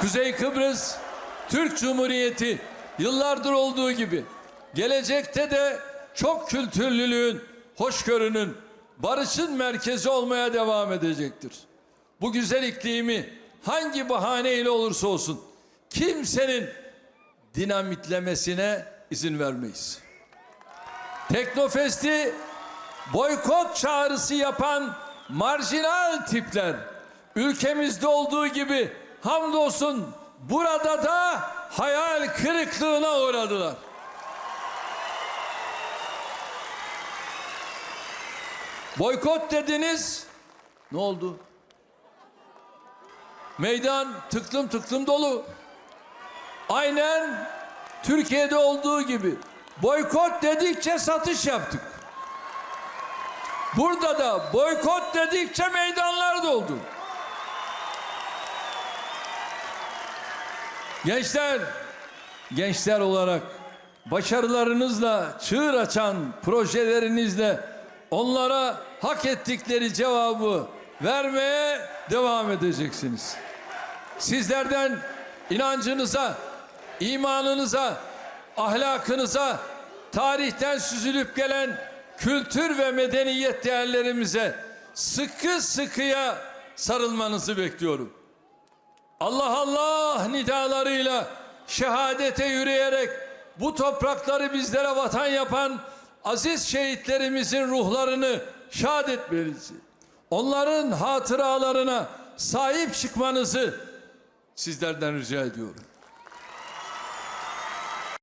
Kuzey Kıbrıs Türk Cumhuriyeti yıllardır olduğu gibi gelecekte de çok kültürlülüğün, hoşgörünün, barışın merkezi olmaya devam edecektir. Bu güzel iklimi hangi bahaneyle olursa olsun kimsenin dinamitlemesine izin vermeyiz. Teknofest'i boykot çağrısı yapan marjinal tipler ülkemizde olduğu gibi hamdolsun burada da hayal kırıklığına uğradılar. Boykot dediniz. Ne oldu? Meydan tıklım tıklım dolu. Aynen Türkiye'de olduğu gibi boykot dedikçe satış yaptık. Burada da boykot dedikçe meydanlar doldu. Gençler, gençler olarak başarılarınızla, çığır açan projelerinizle onlara hak ettikleri cevabı vermeye devam edeceksiniz. Sizlerden inancınıza, imanınıza, ahlakınıza, tarihten süzülüp gelen kültür ve medeniyet değerlerimize sıkı sıkıya sarılmanızı bekliyorum. Allah Allah nidalarıyla şehadete yürüyerek bu toprakları bizlere vatan yapan aziz şehitlerimizin ruhlarını şad etmenizi, onların hatıralarına sahip çıkmanızı sizlerden rica ediyorum.